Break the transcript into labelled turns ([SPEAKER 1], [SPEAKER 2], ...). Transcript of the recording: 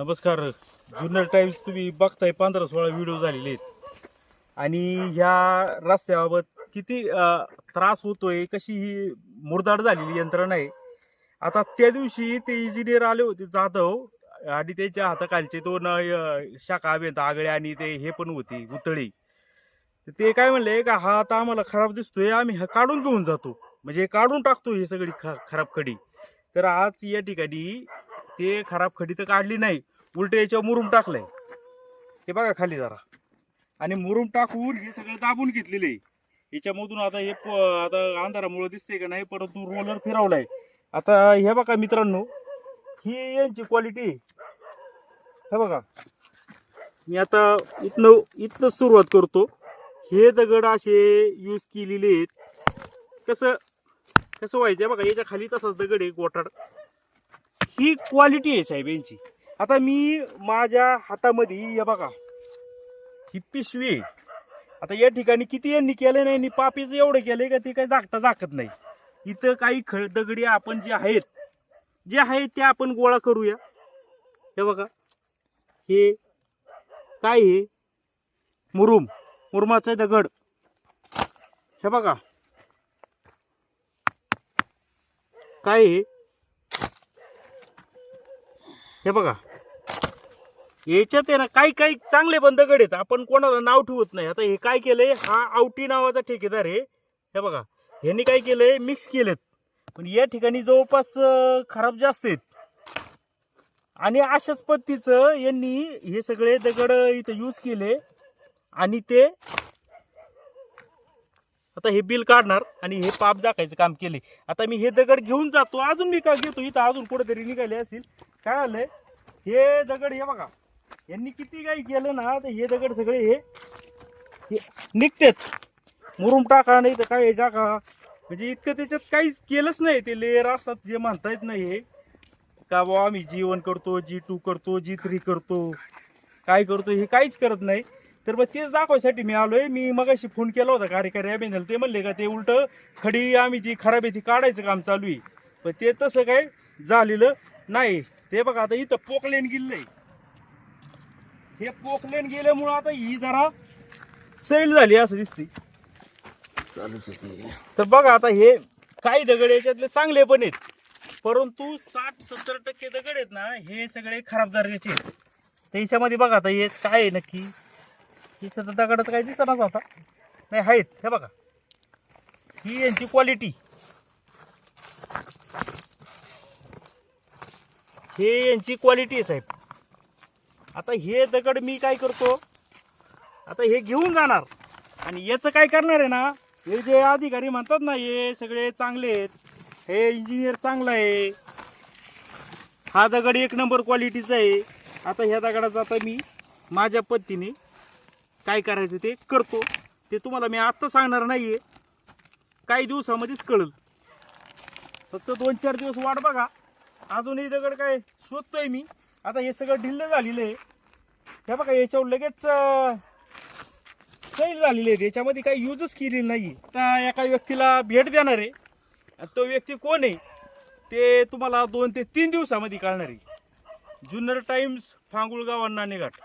[SPEAKER 1] नमस्कार. जुन्नर टाइम्स तुम्ही बघताय पंधरा सोळा व्हिडिओ झालेले आहेत. आणि ह्या रस्त्याबाबत किती अ, त्रास होतोय कशी ही मुरदाड झालेली यंत्रणा आहे. आता त्या दिवशी ते इंजिनियर आले होते जाधव आणि त्यांच्या हाताखालचे दोन शाखा अभियंता आगळे आणि ते हे पण होते उतळी तर ते काय म्हणले का हा आता आम्हाला खराब दिसतोय आम्ही हा काढून घेऊन जातो. म्हणजे काढून टाकतो ही सगळी ख खराब खडी तर आज या ठिकाणी ते खराब खडी तर काढली नाही. उलट याच्यावर मुरुम टाकलंय. हे बघा खाली जरा. आणि मुरुम टाकून हे सगळं दाबून घेतलेलं आहे. याच्यामधून आता हे प- आता अंधारामुळे दिसते का नाही परंतु रोलर फिरवलाय. आता हे बघा मित्रांनो ही यांची क्वालिटी हे बघा. मी आता इथनं इथनं सुरुवात करतो. हे दगड असे यूज केलेले आहेत. कसं कसं व्हायचं बघा याच्या खाली तसाच दगड आहे गोठाड ही क्वालिटी आहे साहेब यांची. आता मी माझ्या हातामध्ये हे बघा ही पिशवी आहे. आता या ठिकाणी किती यांनी केलं नाही आणि पापीचं एवढं केलंय का ते काही जागता जाकत नाही. इथं काही ख दगडी आपण जे आहेत जे आहेत ते आपण गोळा करूया. हे बघा हे काय हे मुरुम मुरुमाचा दगड हे बघा काय हे हे बघा. याच्यात आहे ना काही काही चांगले पण दगड आहेत. आपण कोणाला नाव ठेवत नाही. आता हे काय केलंय? हा आवटी नावाचा ठेकेदार आहे. हे बघा. ह्यांनी काय केलंय? मिक्स केलेत. पण या ठिकाणी जवळपास खराब जास्त आहेत. आणि अशाच पद्धतीचं यांनी हे सगळे दगड इथं यूज केले. आणि ते आता हे बिल काढणार आणि हे पाप जाकायचं काम केले. आता मी हे दगड घेऊन जातो. अजून मी का घेतो? इथं अजून कुठेतरी निघाले असतील. काय आलंय? हे दगड हे बघा. यांनी किती काही केलं ना तर हे दगड सगळे हे हे निघतेत. मुरुम टाका नाही तर काय टाका. म्हणजे इतकं त्याच्यात काहीच केलंच नाही. ते लेअर असतात जे म्हणता येत नाही हे. का बाबा आम्ही जी वन करतो जी टू करतो जी थ्री करतो. काय करतो हे काहीच करत नाही. तर मग तेच दाखवायसाठी मी आलोय. मी मगाशी फोन केला होता कार्यकारी अभिनंदन ते म्हणले का ते उलट खडी आम्ही जी खराब आहे ती काढायचं काम चालू आहे. पण ते तसं काय झालेलं नाही. ते बघा आता इथं पोकलेन गेलंय. हे पोकलेन गेल्यामुळं आता ही जरा सैल झाली असं दिसते तर बघा आता हे काही दगड याच्यातले चांगले पण आहेत. परंतु साठ सत्तर टक्के दगड आहेत ना हे सगळे खराब दर्जाचे आहेत. तर याच्यामध्ये बघा आता हे काय आहे नक्की? हे सध्या दगडात काही दिसणार आता. नाही आहेत. हे बघा. ही यांची क्वालिटी हे यांची क्वालिटी आहे साहेब. आता हे दगड मी काय करतो? आता हे घेऊन जाणार. आणि याचं काय करणार आहे ना हे जे अधिकारी म्हणतात ना हे सगळे चांगले आहेत. हे इंजिनियर चांगला आहे. हा दगड एक नंबर क्वालिटीचा आहे. आता ह्या दगडाचा आता मी माझ्या पद्धतीने काय करायचं ते करतो. ते तुम्हाला मी आत्ता सांगणार नाही आहे काही दिवसामध्येच कळल. फक्त दोन चार दिवस वाट बघा. अजूनही दगड काय शोधतोय मी. आता हे सगळं ढिल्ल झालेलं आहे. हे बघा याच्यावर लगेच सैल झालेले आहेत. याच्यामध्ये काही यूजच केलेली नाही तर एका व्यक्तीला भेट देणार आहे. तो व्यक्ती कोण आहे ते तुम्हाला दोन ते तीन दिवसामध्ये कळणार आहे. जुन्नर टाइम्स फांगुळगाव अण्णा निघाट.